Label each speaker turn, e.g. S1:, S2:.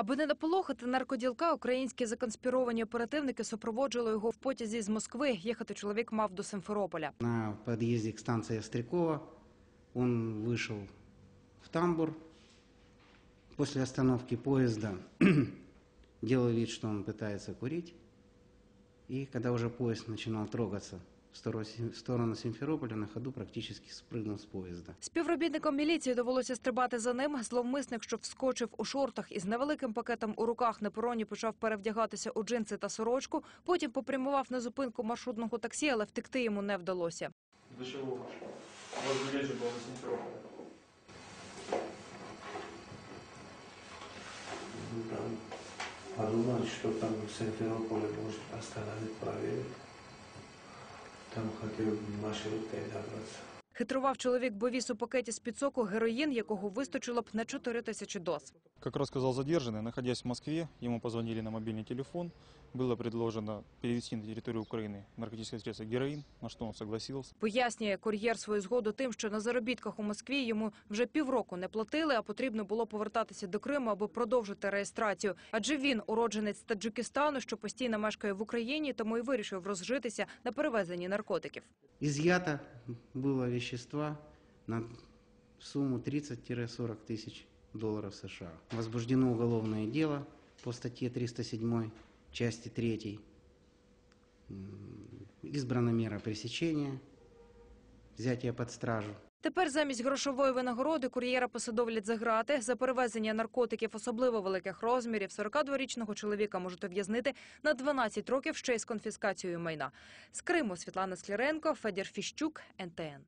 S1: Аби не наполохати наркоділка, українські законспіровані оперативники супроводжували його в потязі з Москви. Їхати чоловік мав до Симферополя.
S2: На подъезде к станции Острякова он вышел в тамбур. После остановки поезда делал вид, что он пытается курить. И когда уже поезд начинал трогаться в сторону, в сторону Симферополя, на ходу практически спрыгнул с поезда.
S1: Співробітникам міліції довелося стрибати за ним. Зловмисник, що вскочив у шортах із невеликим пакетом у руках на пероні, почав перевдягатися у джинси та сорочку. Потім попрямував на зупинку маршрутного таксі, але втекти йому не вдалося.
S3: До чего вы пошли? У вас билет же был на Симферополь.
S4: Ну, там подумали, что там в Симферополе может остановить, проверить. Там хотел маршруткой добраться.
S1: Хитрував чоловік, бо віз у пакеті з підсоку героїн, якого вистачило б на 4 тисячі доз.
S3: Как рассказал задержанный, находясь в Москве, ему позвонили на мобильный телефон. Было предложено перевести на территорию Украины наркотическое средство героин, на что он согласился.
S1: Пояснює кур'єр свою згоду тим, що на заробітках у Москві йому вже півроку не платили, а потрібно було повертатися до Криму, аби продовжити реєстрацію. Адже він уродженець Таджикистану, що постійно мешкає в Україні, тому і вирішив розжитися на перевезенні наркотиків.
S2: Изъято было вещества на сумму 30-40 тысяч долларов США. Возбуждено уголовное дело по статье 307 части 3. М, Избрана мера пресечения, взятие под стражу.
S1: Тепер замість грошової винагороди кур'єра посадовлять за грати. За перевезення наркотиків особливо великих розмірів 42-річного чоловіка можуть ув'язнити на 12 років ще й з конфіскацією майна. З Криму Світлана Скляренко, Федір Фіщук, НТН.